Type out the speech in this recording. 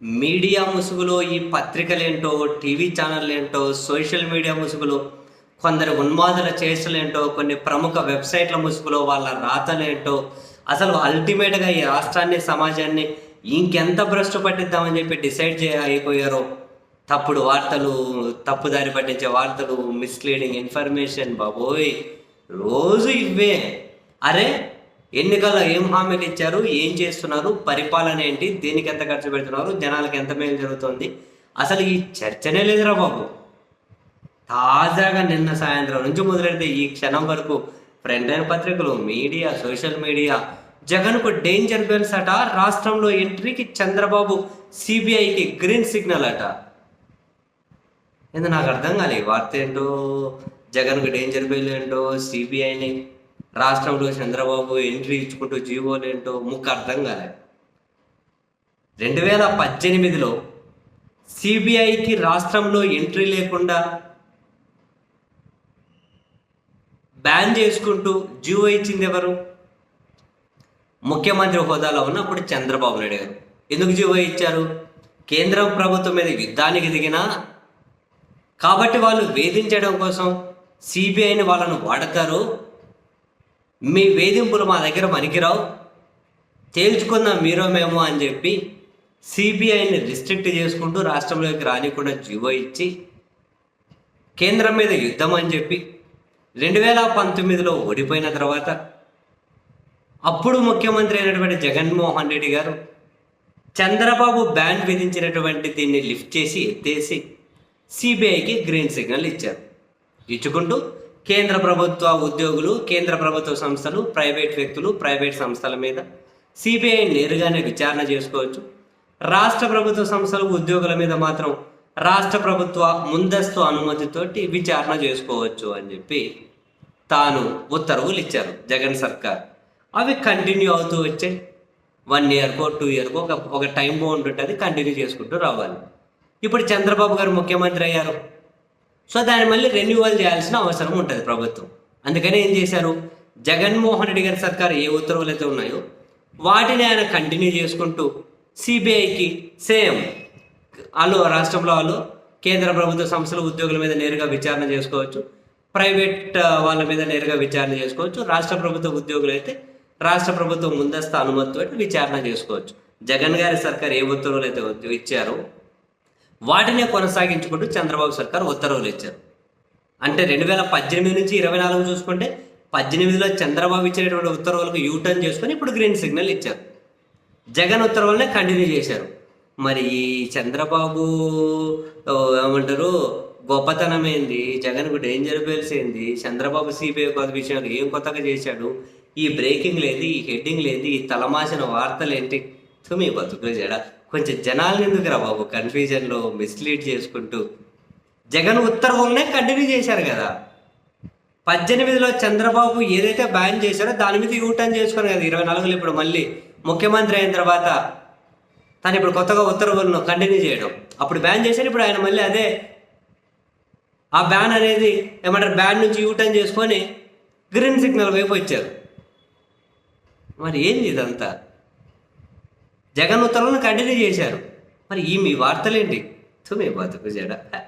Media ముసుగులో ఈ పత్రికలేంటో టీవీ ఛానల్ ఏంటో సోషల్ మీడియా ముసుగులో కొందరు ఉన్మాదుల చేష్టలేంటో కొన్ని ప్రముఖ వెబ్సైట్ల ముసుగులో వాళ్ళ రాతలేంటో అసలు అల్టిమేట్గా ఈ రాష్ట్రాన్ని సమాజాన్ని ఇంకెంత భ్రష్టు పట్టిద్దామని చెప్పి డిసైడ్ చేయ అయిపోయారో తప్పుడు వార్తలు తప్పుదారి పట్టించే వార్తలు మిస్లీడింగ్ ఇన్ఫర్మేషన్ బాబోయ్ రోజు ఇవే అరే ఎన్నికల్లో ఏం హామీలు ఇచ్చారు? ఏం చేస్తున్నారు? పరిపాలన ఏంటి? దేనికి ఎంత ఖర్చు పెడుతున్నారు? జనాలకు ఎంత మేలు జరుగుతుంది? అసలు ఈ చర్చనే లేదురా బాబు. తాజాగా నిన్న సాయంత్రం నుంచి మొదలెడితే ఈ క్షణం వరకు ఫ్రంట్ లైన్ పత్రికలు మీడియా సోషల్ మీడియా జగన్కు డేంజర్ బెల్స్ అట రాష్ట్రంలో ఎంట్రీకి చంద్రబాబు సిబిఐకి గ్రీన్ సిగ్నల్ అట. ఏందో నాకు అర్థం కాలే వార్త ఏంటో? జగన్కు డేంజర్ బెల్ ఏంటో? సిబిఐని రాష్ట్రంలో చంద్రబాబు ఎంట్రీ ఇచ్చుకుంటూ జీవోలు ఏంటో ముక్క అర్థం కాలే. రెండు వేల పద్దెనిమిదిలో సిబిఐకి రాష్ట్రంలో ఎంట్రీ లేకుండా బ్యాన్ చేసుకుంటూ జీవో ఇచ్చింది ఎవరు? ముఖ్యమంత్రి హోదాలో ఉన్నప్పుడు చంద్రబాబు నాయుడు గారు. ఎందుకు జీవో ఇచ్చారు? కేంద్ర ప్రభుత్వం మీద యుద్ధానికి దిగినా కాబట్టి వాళ్ళు వేధించడం కోసం సిబిఐని వాళ్ళను వాడతారు. మీ వేధింపులు మా దగ్గర పనికిరావు. తేల్చుకుందాం మీరో మేము అని చెప్పి సిబిఐని రిస్ట్రిక్ట్ చేసుకుంటూ రాష్ట్రంలోకి రానికుండా జీవో ఇచ్చి కేంద్రం మీద యుద్ధం అని చెప్పి రెండు వేల పంతొమ్మిదిలో ఓడిపోయిన తర్వాత అప్పుడు ముఖ్యమంత్రి అయినటువంటి జగన్మోహన్ రెడ్డి గారు చంద్రబాబు బ్యాన్ విధించినటువంటి దీన్ని లిఫ్ట్ చేసి ఎత్తేసి సిబిఐకి గ్రీన్ సిగ్నల్ ఇచ్చారు. ఇచ్చుకుంటూ కేంద్ర ప్రభుత్వ ఉద్యోగులు కేంద్ర ప్రభుత్వ సంస్థలు ప్రైవేట్ వ్యక్తులు ప్రైవేట్ సంస్థల మీద సిబిఐ నేరుగానే విచారణ చేసుకోవచ్చు. రాష్ట్ర ప్రభుత్వ సంస్థలు ఉద్యోగుల మీద మాత్రం రాష్ట్ర ప్రభుత్వ ముందస్తు అనుమతితోటి విచారణ చేసుకోవచ్చు అని చెప్పి తాను ఉత్తర్వులు ఇచ్చారు జగన్ సర్కార్. అవి కంటిన్యూ అవుతూ వచ్చాయి వన్ ఇయర్కో టూ ఇయర్కో ఒక ఒక టైం బౌండ్ ఉంటుంది కంటిన్యూ చేసుకుంటూ రావాలి. ఇప్పుడు చంద్రబాబు గారు ముఖ్యమంత్రి అయ్యారు. సో దాన్ని మళ్ళీ రెన్యువల్ చేయాల్సిన అవసరం ఉంటుంది ప్రభుత్వం. అందుకని ఏం చేశారు? జగన్మోహన్ రెడ్డి గారి సర్కార్ ఏ ఉత్తర్వులు అయితే ఉన్నాయో వాటిని ఆయన కంటిన్యూ చేసుకుంటూ సిబిఐకి సేమ్ వాళ్ళు రాష్ట్రంలో వాళ్ళు కేంద్ర ప్రభుత్వ సంస్థల ఉద్యోగుల మీద నేరుగా విచారణ చేసుకోవచ్చు. ప్రైవేట్ వాళ్ళ మీద నేరుగా విచారణ చేసుకోవచ్చు. రాష్ట్ర ప్రభుత్వ ఉద్యోగులు అయితే రాష్ట్ర ప్రభుత్వం ముందస్తు అనుమతితో విచారణ చేసుకోవచ్చు. జగన్ గారి సర్కార్ ఏ ఉత్తర్వులు అయితే ఇచ్చారో వాటినే కొనసాగించుకుంటూ చంద్రబాబు సర్కార్ ఉత్తర్వులు ఇచ్చారు. అంటే రెండు వేల పద్దెనిమిది నుంచి ఇరవై నాలుగు చూసుకుంటే పద్దెనిమిదిలో చంద్రబాబు ఇచ్చినటువంటి ఉత్తర్వులకు యూటర్న్ చేసుకొని ఇప్పుడు గ్రీన్ సిగ్నల్ ఇచ్చారు. జగన్ ఉత్తర్వులనే కంటిన్యూ చేశారు. మరి ఈ చంద్రబాబు ఏమంటారు గొప్పతనం ఏంది? జగన్కు డేంజర్ బెల్స్ ఏంది? చంద్రబాబు సిబిఐ కొత్త విషయాలు ఏం కొత్తగా చేశాడు? ఈ బ్రేకింగ్ లేదు ఈ హెడ్డింగ్ లేదు ఈ తలమాసిన వార్తలు ఏంటి? తుమి బతుకులు చేయడా కొంచెం జనాలు ఎందుకురా బాబు కన్ఫ్యూజన్లో మిస్లీడ్ చేసుకుంటూ? జగన్ ఉత్తర్వులనే కంటిన్యూ చేశారు కదా. పద్దెనిమిదిలో చంద్రబాబు ఏదైతే బ్యాన్ చేశారో దాని మీద యూటర్న్ చేసుకుని కదా ఇరవై నాలుగులో ఇప్పుడు మళ్ళీ ముఖ్యమంత్రి అయిన తర్వాత తను ఇప్పుడు కొత్తగా ఉత్తర్వులను కంటిన్యూ చేయడం. అప్పుడు బ్యాన్ చేశారు ఇప్పుడు ఆయన మళ్ళీ అదే. ఆ బ్యాన్ అనేది ఏమంటారు బ్యాన్ నుంచి యూటర్న్ చేసుకొని గ్రీన్ సిగ్నల్ వైపు వచ్చారు. మరి ఏంది ఇదంతా? జగన్ ఉత్తర్వులను కంటిన్యూ చేశారు. మరి ఈ మీ వార్తలేంటి? తుమే బతుకు జడ.